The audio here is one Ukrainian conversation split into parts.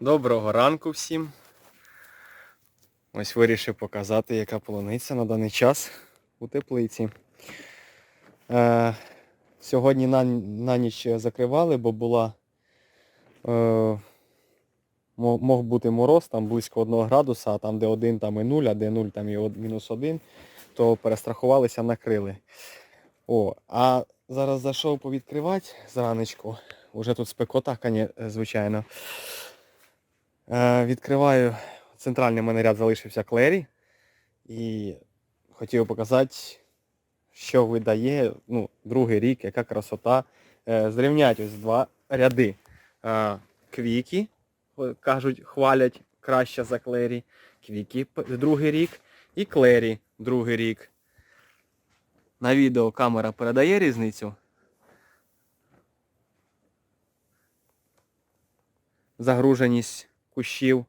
Доброго ранку всім. Ось вирішив показати, яка полуниця на даний час у теплиці. Е, сьогодні на, на ніч закривали, бо була е, мог бути мороз, там близько 1 градуса, а там де 1 там і 0, а де 0 там і мінус 1, то перестрахувалися, накрили. О, а зараз зайшов повідкривати зранечку. Уже тут спекота, звичайно. Е, відкриваю центральний мене ряд залишився клері. І хотів показати, що видає ну, другий рік, яка красота. Е, зрівнять ось два ряди. Е, квіки, кажуть, хвалять краще за клері. Квіки другий рік і клері другий рік. На відео камера передає різницю. Загруженість кущів,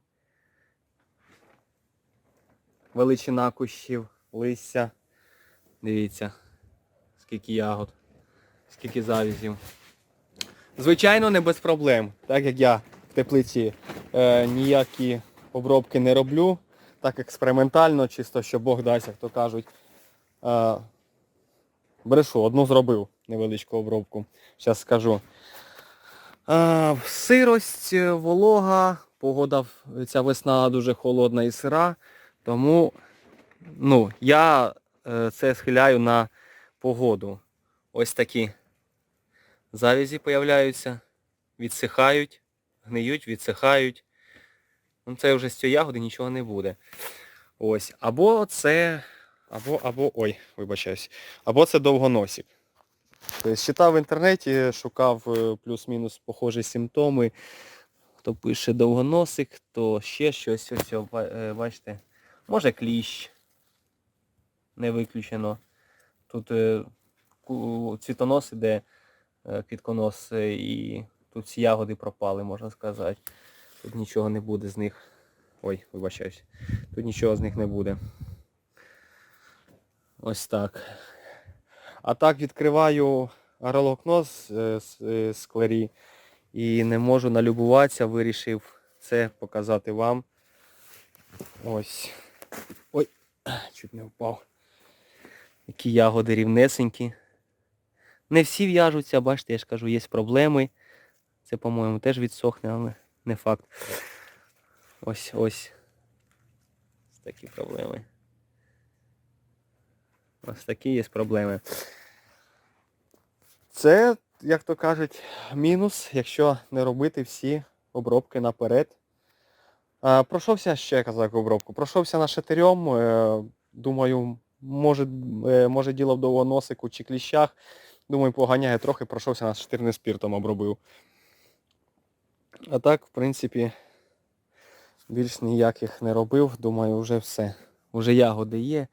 величина кущів, листя. Дивіться, скільки ягод, скільки завізів. Звичайно, не без проблем. Так як я в теплиці е, ніякі обробки не роблю, так експериментально, чисто що Бог дасть, як то кажуть. Е, брешу, одну зробив невеличку обробку. Зараз скажу. А, сирость, е, волога, погода ця весна дуже холодна і сира, тому ну, я е, це схиляю на погоду. Ось такі завязі появляються, відсихають, гниють, відсихають. Ну, це вже з цієї ягоди нічого не буде. Ось. Або це. Або, або. Ой, вибачаюсь. Або це довгоносик. Тобто читав в інтернеті, шукав е, плюс-мінус похожі симптоми. Хто пише довгоносик, то ще щось, ось, е, бачите, може кліщ. Не виключено. Тут е, цвітонос іде, е, квітконос, і тут всі ягоди пропали, можна сказати. Тут нічого не буде з них. Ой, вибачаюсь. Тут нічого з них не буде. Ось так. А так відкриваю агролокно з, е, з, е, з клері і не можу налюбуватися, вирішив це показати вам. Ось. Ой, чуть не впав. Які ягоди рівнесенькі. Не всі в'яжуться, бачите, я ж кажу, є проблеми. Це, по-моєму, теж відсохне, але не факт. Ось ось. Такі проблеми. Ось такі є проблеми. Це, як то кажуть, мінус, якщо не робити всі обробки наперед. Пройшовся ще казав обробку. Пройшовся на шатирьом. е, Думаю, може, е, може діло в довгоносику чи кліщах. Думаю, поганяє трохи, пройшовся на шатирним спіртом обробив. А так, в принципі, більш ніяких не робив. Думаю, вже все. Уже ягоди є.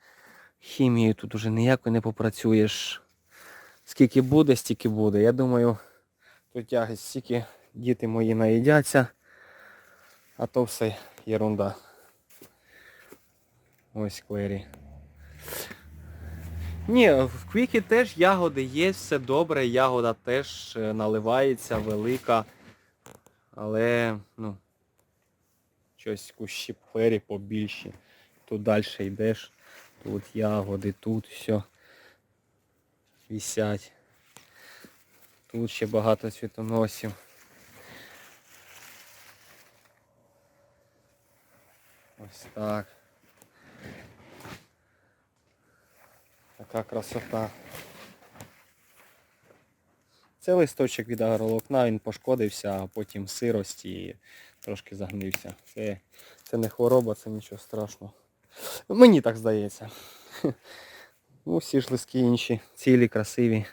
Хімією тут уже ніякою не попрацюєш. Скільки буде, стільки буде. Я думаю, тут ягід стільки діти мої наїдяться, а то все єрунда. Ось клері. Ні, в квікі теж ягоди є, все добре, ягода теж е, наливається, велика. Але, ну, щось кущі клері побільші. Тут далі йдеш. Тут ягоди, тут все висять. Тут ще багато цвітоносів. Ось так. Така красота. Це листочок від агролокна, він пошкодився, а потім сирость і трошки загнився. Це, це не хвороба, це нічого страшного. Мені так здається. Ну, всі ж листки інші, цілі, красиві.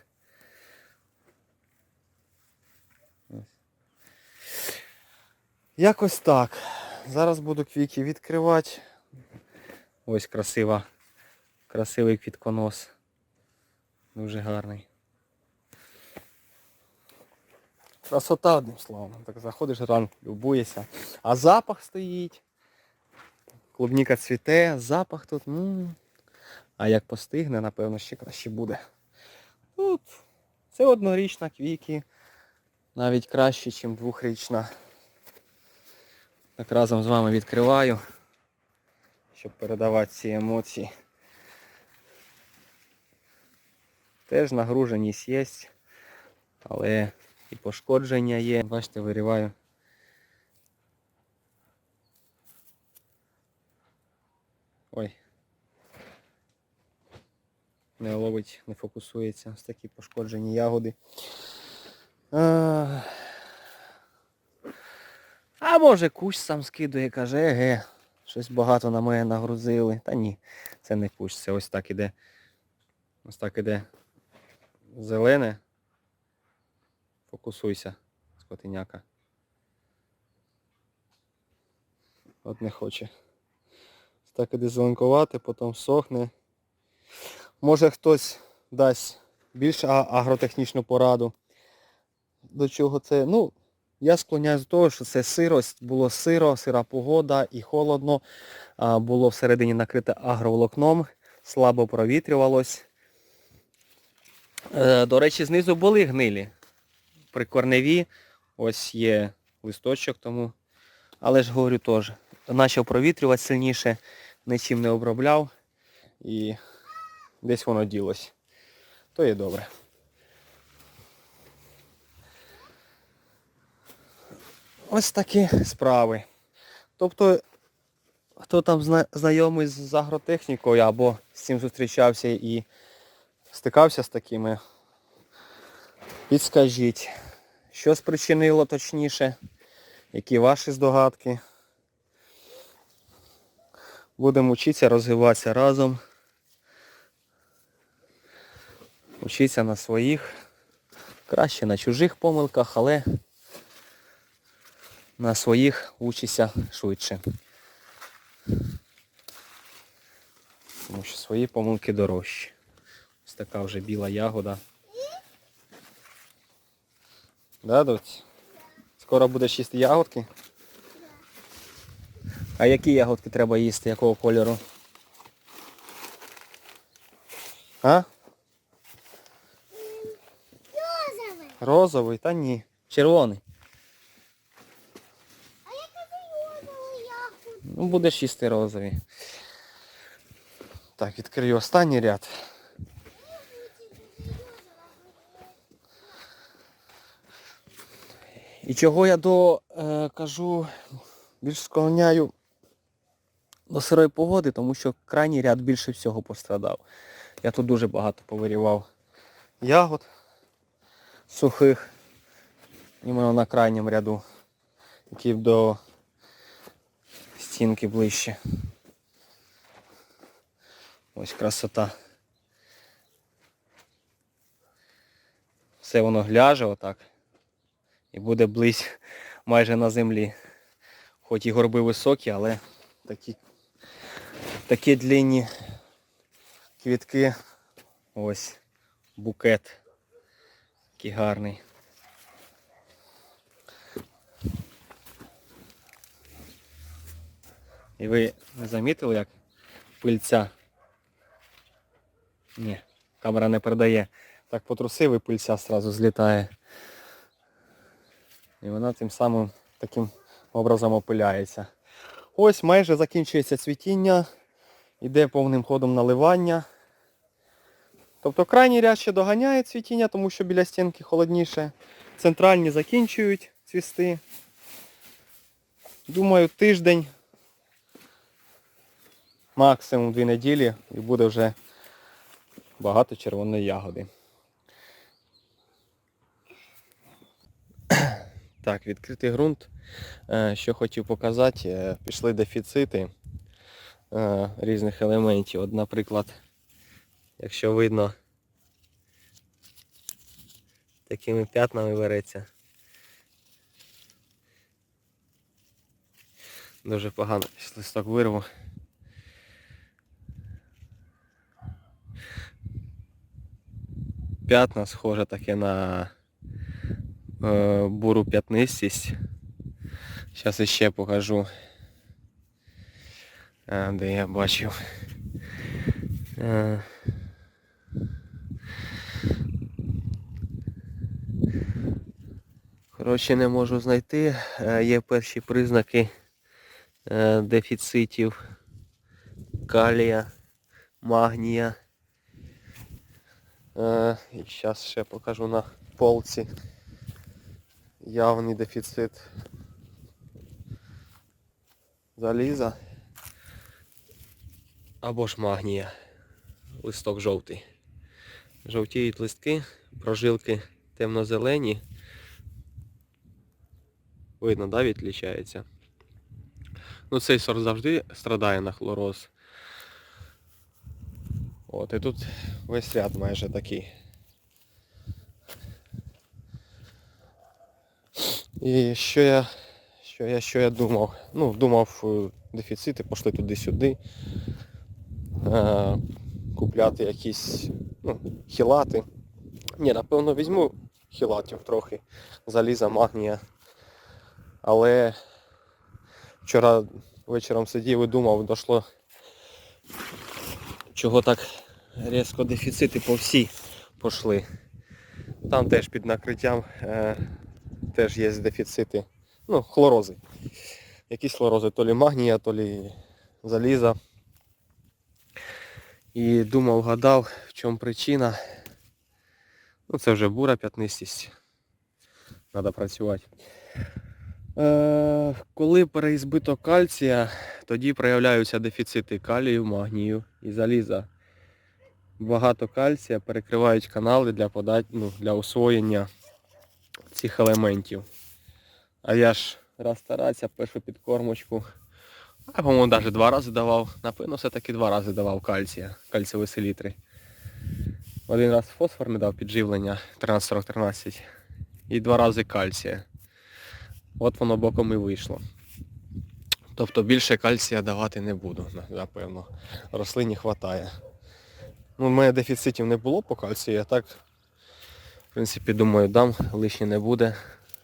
Якось так. Зараз буду квіки відкривати. Ось красива, красивий квітконос. Дуже гарний. Красота одним словом. Так заходиш ранку, любуєшся. А запах стоїть. Клубніка цвіте, запах тут. м А як постигне, напевно, ще краще буде. Тут це однорічна квіки. Навіть краще, ніж двохрічна. Так разом з вами відкриваю, щоб передавати ці емоції. Теж нагруженість є, але і пошкодження є. Бачите, вириваю. Ой. Не ловить, не фокусується. Ось такі пошкоджені ягоди. А, а може кущ сам скидує, каже, еге, щось багато на мене нагрузили. Та ні, це не кущ, це ось так іде. Ось так іде зелене. Фокусуйся, скотиняка. От не хоче. Ось так іде зеленкувати, потім сохне. Може хтось дасть більш агротехнічну пораду. До чого це? Ну, я склоняюсь до того, що це сирость, було сиро, сира погода і холодно. Було всередині накрите агроволокном, слабо провітрювалось. Е, До речі, знизу були гнилі. Прикорневі. Ось є листочок тому. Але ж говорю теж. Почав провітрювати сильніше, нічим не обробляв. І десь воно ділось. То є добре. Ось такі справи. Тобто, хто там знайомий з агротехнікою або з цим зустрічався і стикався з такими, підскажіть, що спричинило точніше, які ваші здогадки. Будемо вчитися розвиватися разом. Учитися на своїх, краще на чужих помилках, але на своїх учися швидше. Тому що свої помилки дорожчі. Ось така вже біла ягода. Да? Скоро будеш їсти ягодки? А які ягодки треба їсти, якого кольору? А? Розовий. Та ні. Червоний. А я кажу розовий ягод. Ну, будеш їсти розові. Так, відкрию останній ряд. І чого я до е, кажу, більш склоняю до сирої погоди, тому що крайній ряд більше всього пострадав. Я тут дуже багато повирівав ягод сухих. Іменно на крайньому ряду, який до стінки ближче. Ось красота. Все воно гляже отак. І буде близь майже на землі. Хоч і горби високі, але такі, такі длинні квітки. Ось букет. Такий гарний. І ви не замітили, як пильця? Ні, камера не передає. Так потрусив і пильця одразу злітає. І вона тим самим таким образом опиляється. Ось майже закінчується цвітіння. Іде повним ходом наливання. Тобто крайній ряд ще доганяє цвітіння, тому що біля стінки холодніше. Центральні закінчують цвісти. Думаю, тиждень, максимум дві неділі і буде вже багато червоної ягоди. Так, відкритий ґрунт. Е, Що хотів показати, е, пішли дефіцити е, різних елементів. От, наприклад, якщо видно, такими п'ятнами береться. Дуже погано листок вирву. П'ятна схоже таке на е, буру п'ятнистість. Зараз іще покажу. Е, де я бачив. Е, Коротше, не можу знайти. Е, Є перші признаки е, дефіцитів калія, магнія. Е, і зараз ще покажу на полці. Явний дефіцит заліза або ж магнія. Листок жовтий. Жовтіють листки, прожилки темно-зелені. Видно, да, відлічається. Ну, цей сорт завжди страдає на хлороз. От, і тут весь ряд майже такий. І що я, що я, що я думав? Ну, думав, е, дефіцити пішли туди-сюди. Е, купляти якісь ну, хілати. Ні, напевно, візьму хілатів трохи, заліза, магнія. Але вчора вечором сидів і думав, дошло, чого так різко дефіцити по всій пішли. Там теж під накриттям е, теж є дефіцити. Ну, хлорози. Якісь хлорози, то лі магнія, то лі заліза. І думав, гадав, в чому причина. Ну це вже бура п'ятнистість. Треба працювати. Е, коли переізбито кальція, тоді проявляються дефіцити калію, магнію і заліза. Багато кальція перекривають канали для подать, ну, для освоєння цих елементів. А я ж раз старався, першу підкормочку. А по-моєму навіть два рази давав. Напевно, все-таки два рази давав кальція, кальцієві селітри. Один раз фосфор не дав підживлення 13-13 і два рази кальція. От воно боком і вийшло. Тобто більше кальція давати не буду, напевно. Рослині вистачає. Ну, у мене дефіцитів не було по кальцію, я так, в принципі, думаю, дам, лишнє не буде.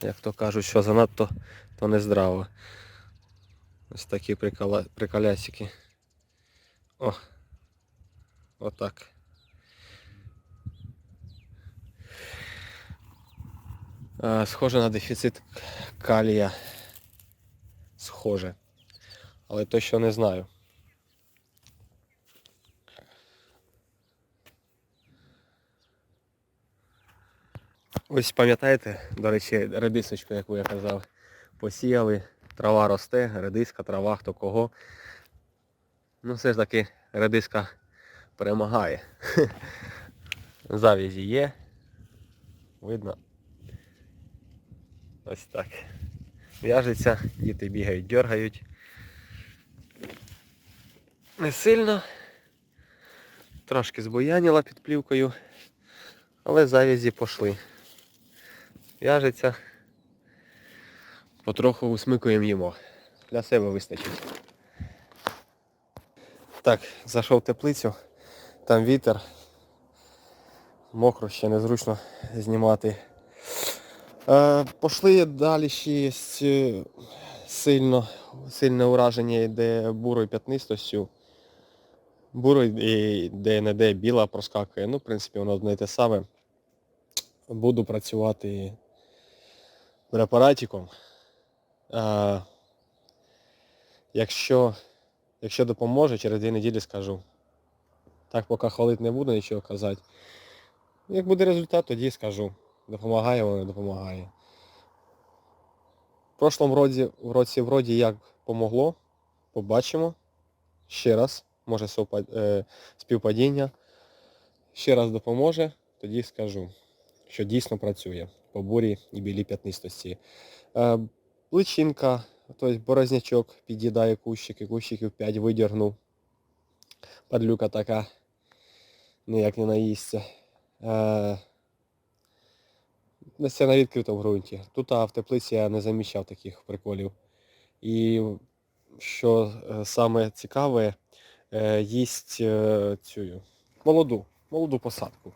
Як то кажуть, що занадто, то не здраво. Ось такі прикола... приколясики. О! Отак. Схоже на дефіцит калія. Схоже. Але точно не знаю. Ось пам'ятаєте, до речі, редисочку, яку я казав, посіяли, трава росте, редиска, трава, хто кого. Ну все ж таки редиска перемагає. Завізі є. Видно. Ось так. В'яжеться, діти бігають, дергають. Не сильно. Трошки збояніла під плівкою, але завязі пішли. В'яжеться. Потроху усмикуємо їмо. Для себе вистачить. Так, зайшов в теплицю, там вітер. Мокро ще незручно знімати. Е, пошли далі ще е, сильно, сильне ураження йде бурою п'ятнистостю. Бурою і де-не-де біла проскакує. Ну, в принципі, воно одне й те саме. Буду працювати препаратиком. Е, якщо, якщо допоможе, через дві неділі скажу. Так поки хвалити не буду, нічого казати. Як буде результат, тоді скажу. Допомагає воно, не допомагає. В прошлому році, в році вроді як помогло. Побачимо. Ще раз. Може е, співпадіння. Ще раз допоможе, тоді скажу, що дійсно працює по бурі і білій п'ятнистості. Е, личинка, тобто борознячок під'їдає кущики, кущиків 5 видіргнув. Падлюка така, ніяк не наїсться. Е, це на відкритому ґрунті. Тут а в теплиці я не замічав таких приколів. І що е, саме цікаве, е, їсть е, цю молоду, молоду посадку.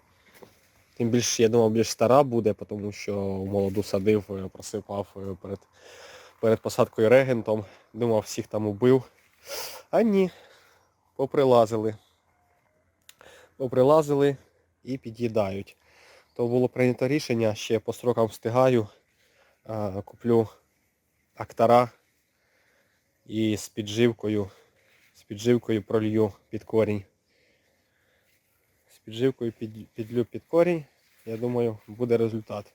Тим більше, я думав, більш стара буде, тому що молоду садив, просипав перед, перед посадкою регентом. Думав, всіх там убив. А ні, поприлазили. Поприлазили і під'їдають. То було прийнято рішення, ще по строкам встигаю, куплю актара І з підживкою, з підживкою пролью під корінь. З підживкою під, підлю під корінь. Я думаю, буде результат.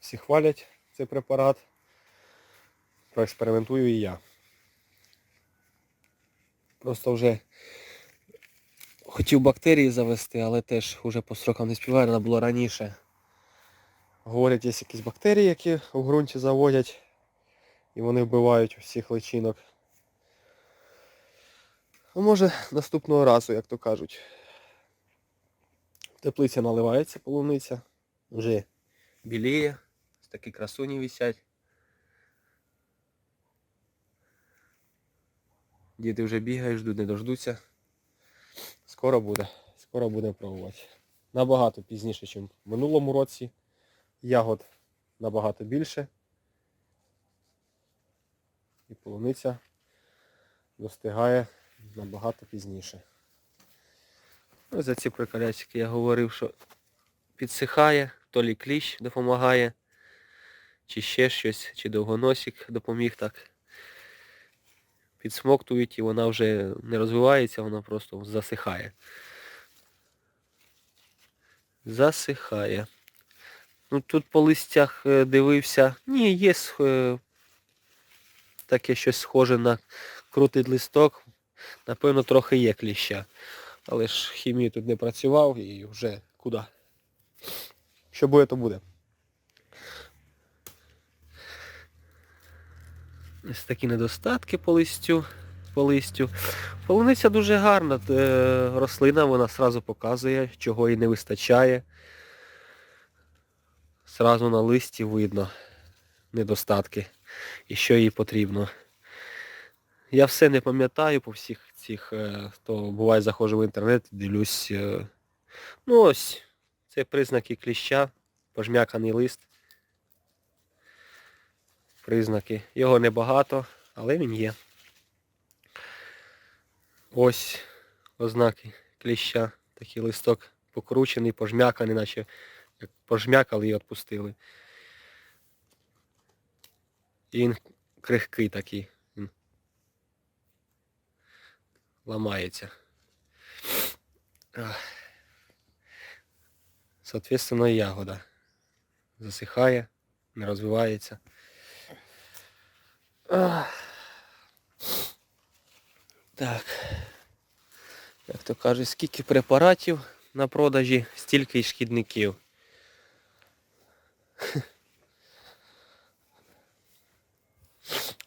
Всі хвалять цей препарат. Проекспериментую і я. Просто вже хотів бактерії завести, але теж вже по срокам не співаю, треба було раніше. Говорять, є якісь бактерії, які у ґрунті заводять. І вони вбивають усіх личинок. Ну, може, наступного разу, як то кажуть. Теплиця наливається, полуниця. Вже біліє. Такі красуні висять. Діти вже бігають, ждуть, не дождуться. Скоро буде. Скоро будемо пробувати. Набагато пізніше, ніж в минулому році. Ягод набагато більше. І полуниця достигає набагато пізніше. Ну, за ці приколясики я говорив, що підсихає, то лі кліщ допомагає, чи ще щось, чи довгоносик допоміг так. Підсмоктують і вона вже не розвивається, вона просто засихає. Засихає. Ну тут по листях е, дивився. Ні, є е, таке щось схоже на крутий листок. Напевно, трохи є кліща. Але ж хімію тут не працював і вже куди. Що буде, то буде. Ось такі недостатки по листю. По листю. Полуниця дуже гарна е, рослина, вона сразу показує, чого їй не вистачає. Сразу на листі видно недостатки і що їй потрібно. Я все не пам'ятаю по всіх цих, е, хто буває заходжу в інтернет, дивлюсь. е, Ну ось, це признаки кліща, пожмяканий лист. Признаки. Його небагато, але він є. Ось ознаки кліща. Такий листок покручений, пожмяканий, наче як пожмякали і відпустили. І він крихкий такий. Він ламається. Соответственно, ягода засихає, не розвивається. Так. Як то кажуть, скільки препаратів на продажі, стільки й шкідників.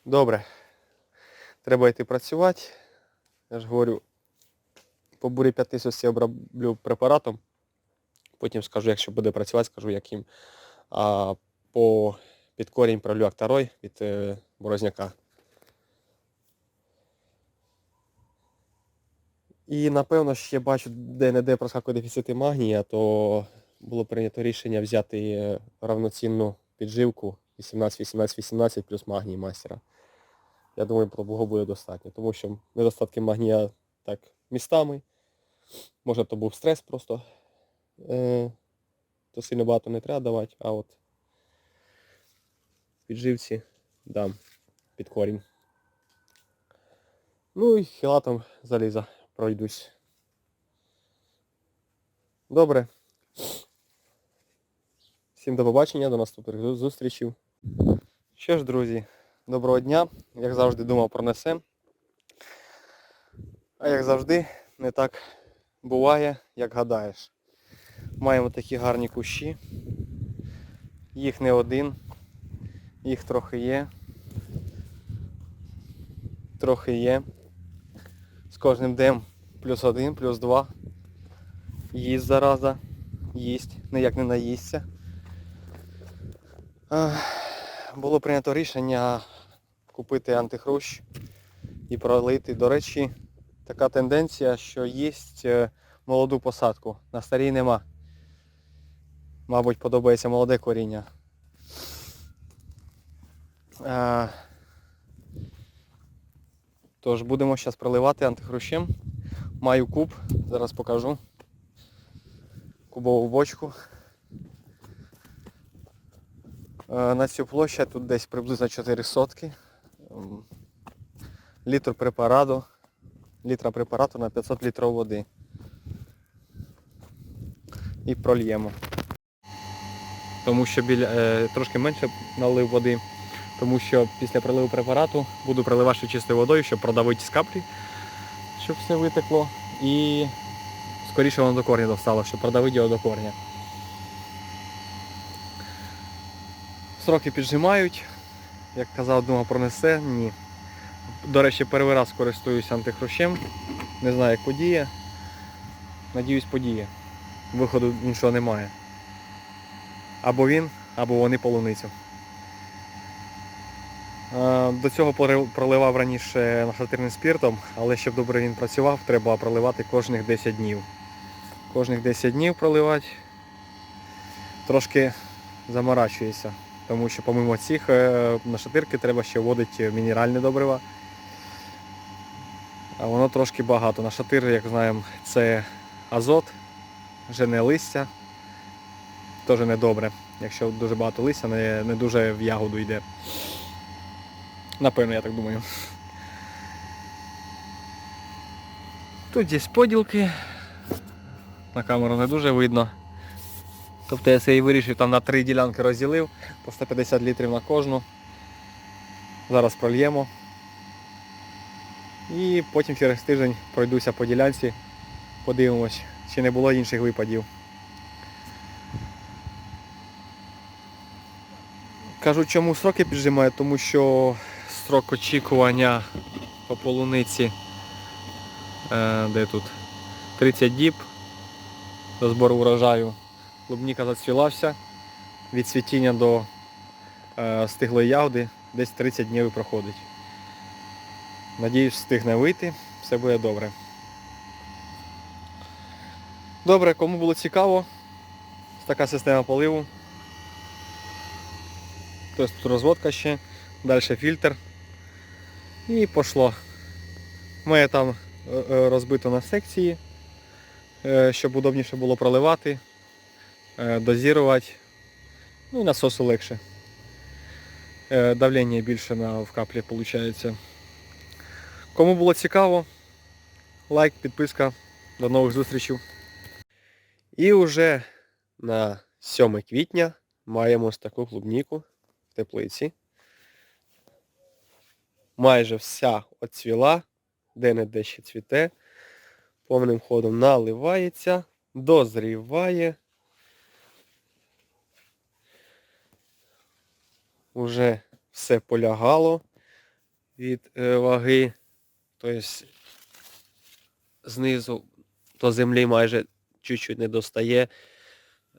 Добре. Треба йти працювати. Я ж говорю, по бурі 5000 я оброблю препаратом. Потім скажу, якщо буде працювати, скажу яким. А по під корінь пролю акторой від е, борозняка. І напевно ще бачу, де-не-де проскакує дефіцити магнія, то було прийнято рішення взяти е, равноцінну підживку 18-18-18 плюс магній мастера. Я думаю, того буде достатньо, тому що недостатки магнія так містами. Може то був стрес просто. Е, то сильно багато не треба давати, а от підживці дам під корінь. Ну і хілатом заліза пройдусь. Добре. Всім до побачення, до наступних зу- зустрічей. Що ж, друзі, доброго дня. Як завжди думав пронесем. А як завжди, не так буває, як гадаєш. Маємо такі гарні кущі. Їх не один. Їх трохи є. Трохи є. З кожним днем плюс один, плюс два. Їсть зараза. Їсть. Ніяк не наїсться. Було прийнято рішення купити антихрущ і пролити. До речі, така тенденція, що їсть е, молоду посадку. На старій нема. Мабуть, подобається молоде коріння. Е, Тож будемо зараз проливати антихрущем. Маю куб, зараз покажу. Кубову бочку. Е, На цю площадь тут десь приблизно 4 сотки. Літр препарату, літра препарату на 500 літрів води. І прольємо. Тому що біля, е, трошки менше налив води, тому що після проливу препарату буду проливати чистою водою, щоб продавити з каплі, щоб все витекло. І скоріше воно до корня достало, щоб продавити його до корня. Сроки піджимають. Як казав, думав пронесе, ні. До речі, перший раз користуюся антихрущем. Не знаю, як подіє. Надіюсь, подіє. Виходу іншого немає. Або він, або вони полуницю. Е, До цього проливав раніше нашатирним спіртом, але щоб добре він працював, треба проливати кожних 10 днів. Кожних 10 днів проливати трошки заморачується. Тому що помимо цих е, нашатирки треба ще вводити мінеральне добрива. А воно трошки багато. Нашатир, як знаємо, це азот, жене листя. Теж не добре. Якщо дуже багато листя, не, не дуже в ягоду йде. Напевно, я так думаю. Тут є поділки. На камеру не дуже видно. Тобто я це і вирішив там на три ділянки розділив, по 150 літрів на кожну. Зараз прольємо. І потім через тиждень пройдуся по ділянці, подивимось, чи не було інших випадів. Кажу, чому сроки піджимаю, тому що срок очікування по полуниці, е, де тут 30 діб до збору урожаю. Клубніка зацвілася. Від цвітіння до е, стиглої ягоди десь 30 днів і проходить. Надіюсь, встигне вийти, все буде добре. Добре, кому було цікаво, така система поливу. Тобто тут розводка ще, далі фільтр. І пішло. Моє там е, е, розбито на секції, е, щоб удобніше було проливати дозірувати. Ну і насосу легше. Давлення більше на, в каплі виходить. Кому було цікаво, лайк, підписка. До нових зустрічей. І вже на 7 квітня маємо ось таку клубніку в теплиці. Майже вся оцвіла, де-не-де ще цвіте. Повним ходом наливається, дозріває. Уже все полягало від е, ваги. Тобто знизу до землі майже чуть-чуть не достає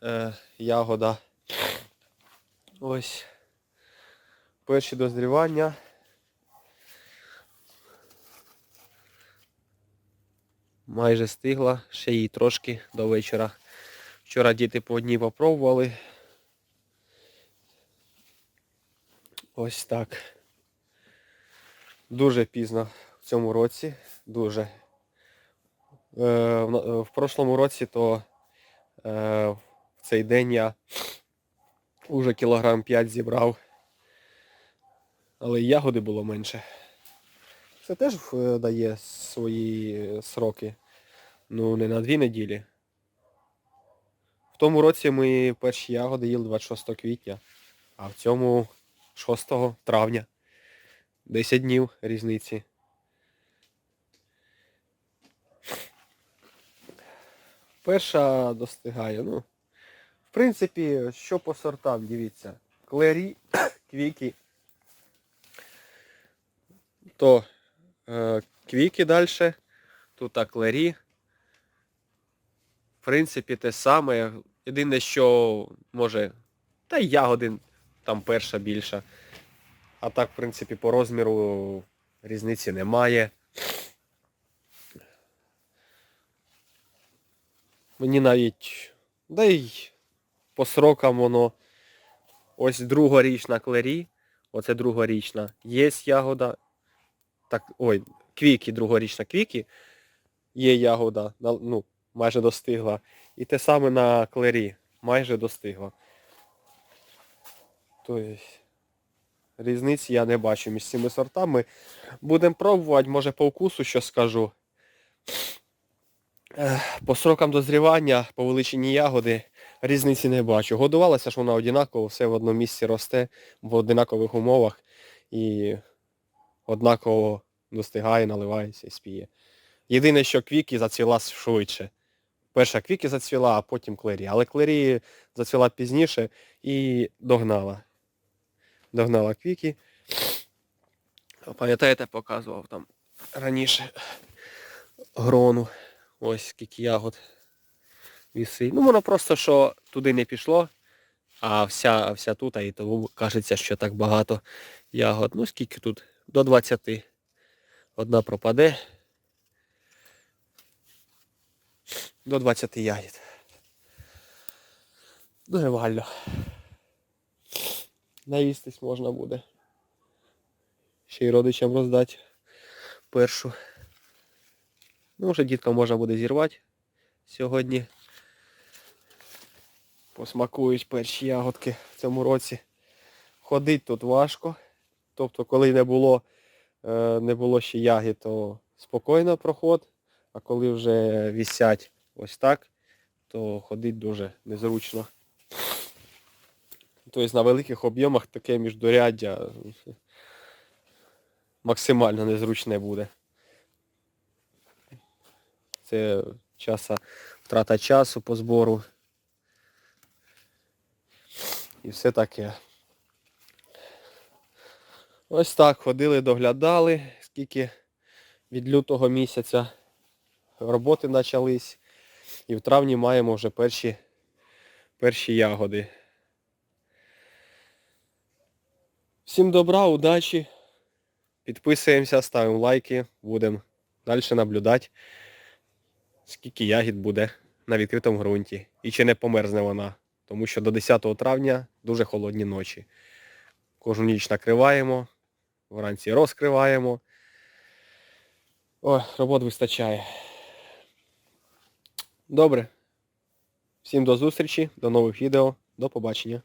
е, ягода. Ось перші дозрівання. Майже стигла, ще їй трошки до вечора. Вчора діти по одній попробували. Ось так. Дуже пізно в цьому році. Дуже. Е, в, прошлому році то е, в цей день я уже кілограм 5 зібрав. Але ягоди було менше. Це теж е, дає свої сроки. Ну, не на дві неділі. В тому році ми перші ягоди їли 26 квітня, а в цьому 6 травня. 10 днів різниці. Перша достигає, ну. В принципі, що по сортам, дивіться. Клері, квіки. То е, квіки далі. Тут так клері. В принципі, те саме. Єдине, що може. Та й ягоди там перша більша. А так, в принципі, по розміру різниці немає. Мені навіть, да й по срокам воно. Ось другорічна клері, оце другорічна. Є ягода. Так, ой, квіки, другорічна квіки. Є ягода, ну, майже достигла. І те саме на клері, майже достигла. Тобто різниці я не бачу між цими сортами. Будемо пробувати, може по вкусу що скажу. По срокам дозрівання, по величині ягоди різниці не бачу. Годувалася ж вона однаково, все в одному місці росте, в однакових умовах і однаково достигає, наливається і спіє. Єдине, що квіки зацвіла швидше. Перша квіки зацвіла, а потім клері. Але клері зацвіла пізніше і догнала. Догнала квіки. Пам'ятаєте, показував там раніше грону. Ось скільки ягод вісить. Ну воно просто що туди не пішло, а вся, вся тут, і тому кажеться, що так багато ягод. Ну скільки тут? До 20. Одна пропаде. До 20 ягід. Нормально. Наїстись можна буде. Ще й родичам роздати першу. Ну, вже діткам можна буде зірвати сьогодні. Посмакують перші ягодки в цьому році. Ходить тут важко. Тобто, коли не було, е, не було ще ягід, то спокійно проход. А коли вже вісять ось так, то ходить дуже незручно. Тобто на великих об'ємах таке міждоряддя максимально незручне буде. Це часа, втрата часу по збору. І все таке. Ось так ходили, доглядали, скільки від лютого місяця роботи почались. І в травні маємо вже перші, перші ягоди. Всім добра, удачі. Підписуємося, ставимо лайки, будемо далі наблюдати, скільки ягід буде на відкритому ґрунті. І чи не померзне вона. Тому що до 10 травня дуже холодні ночі. Кожну ніч накриваємо, вранці розкриваємо. Ой, робот вистачає. Добре. Всім до зустрічі, до нових відео, до побачення.